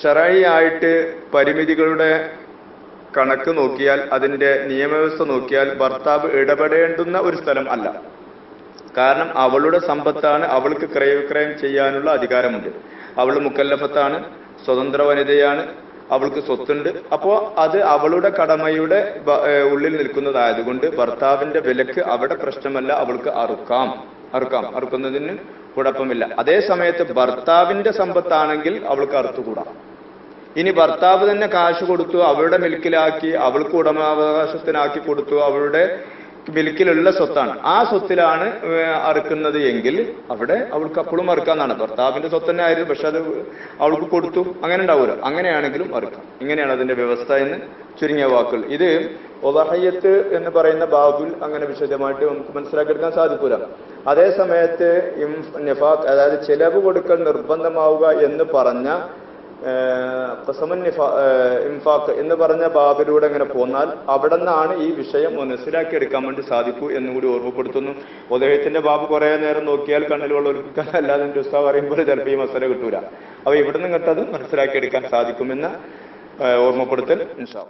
ഷറായി ആയിട്ട് പരിമിതികളുടെ കണക്ക് നോക്കിയാൽ അതിന്റെ നിയമവ്യവസ്ഥ നോക്കിയാൽ ഭർത്താവ് ഇടപെടേണ്ടുന്ന ഒരു സ്ഥലം അല്ല. കാരണം അവളുടെ സമ്പത്താണ് അവൾക്ക് ക്രയവിക്രയം ചെയ്യാനുള്ള അധികാരമുണ്ട്. അവൾ മുക്കല്ലഫത്താണ് സ്വതന്ത്ര വനിതയാണ് അവൾക്ക് സ്വത്തുണ്ട്. അപ്പോ അത് അവളുടെ കടമയുടെ ഉള്ളിൽ നിൽക്കുന്നതായതുകൊണ്ട് ഭർത്താവിന്റെ വിലക്ക് അവിടെ പ്രശ്നമല്ല അവൾക്ക് അറുക്കാം. അറുക്കാം. അറുക്കുന്നതിന് കുഴപ്പമില്ല. അതേ സമയത്ത് ഭർത്താവിന്റെ സമ്പത്താണെങ്കിൽ അവൾക്ക് അറുത്തുകൂടാം. ഇനി ഭർത്താവ് തന്നെ കാശ് കൊടുത്തു അവളുടെ മിൽക്കിലാക്കി അവൾക്ക് ഉടമാവകാശത്തിനാക്കി കൊടുത്തു അവളുടെ മിൽക്കിലുള്ള സ്വത്താണ്. ആ സ്വത്തിലാണ് അറുക്കുന്നത് എങ്കിൽ അവിടെ അവൾക്ക് അപ്പോഴും അറുക്കാന്നാണ്. ഭർത്താവിന്റെ സ്വത്ത് തന്നെ ആയിരുന്നു പക്ഷെ അത് അവൾക്ക് കൊടുത്തു. അങ്ങനെ ഉണ്ടാവുമല്ലോ. അങ്ങനെയാണെങ്കിലും അറുക്കാം. ഇങ്ങനെയാണ് അതിന്റെ വ്യവസ്ഥ എന്ന് ചുരുങ്ങിയ വാക്കുകൾ. ഇത് ഒവഹയ്യത്ത് എന്ന് പറയുന്ന ബാബുൽ അങ്ങനെ വിശദമായിട്ട് നമുക്ക് മനസ്സിലാക്കിയെടുക്കാൻ സാധിക്കൂല. അതേ സമയത്ത് നിഫാഖ് അതായത് ചിലവ് കൊടുക്കൽ നിർബന്ധമാവുക എന്ന് പറഞ്ഞ ഖസമുൻ നിഫാ- ഏഹ് എന്ന് പറഞ്ഞ ബാബിലൂടെ ഇങ്ങനെ പോന്നാൽ അവിടെ നിന്നാണ് ഈ വിഷയം മനസ്സിലാക്കിയെടുക്കാൻ വേണ്ടി സാധിക്കൂ എന്നുകൂടി ഓർമ്മപ്പെടുത്തുന്നു ഉദയത്തിന്റെ ബാബ് കുറെ നേരം നോക്കിയാൽ കണ്ണിൽ വെള്ളമൊലിപ്പിക്കാൻ അല്ലാതെ ഉസ്താവ് പറയുമ്പോൾ ചിലപ്പോൾ ഈ മസല കിട്ടൂല അപ്പൊ ഇവിടെ നിന്ന് അത് മനസ്സിലാക്കിയെടുക്കാൻ സാധിക്കുമെന്ന ഓർമ്മപ്പെടുത്തൽ ഇൻഷാ.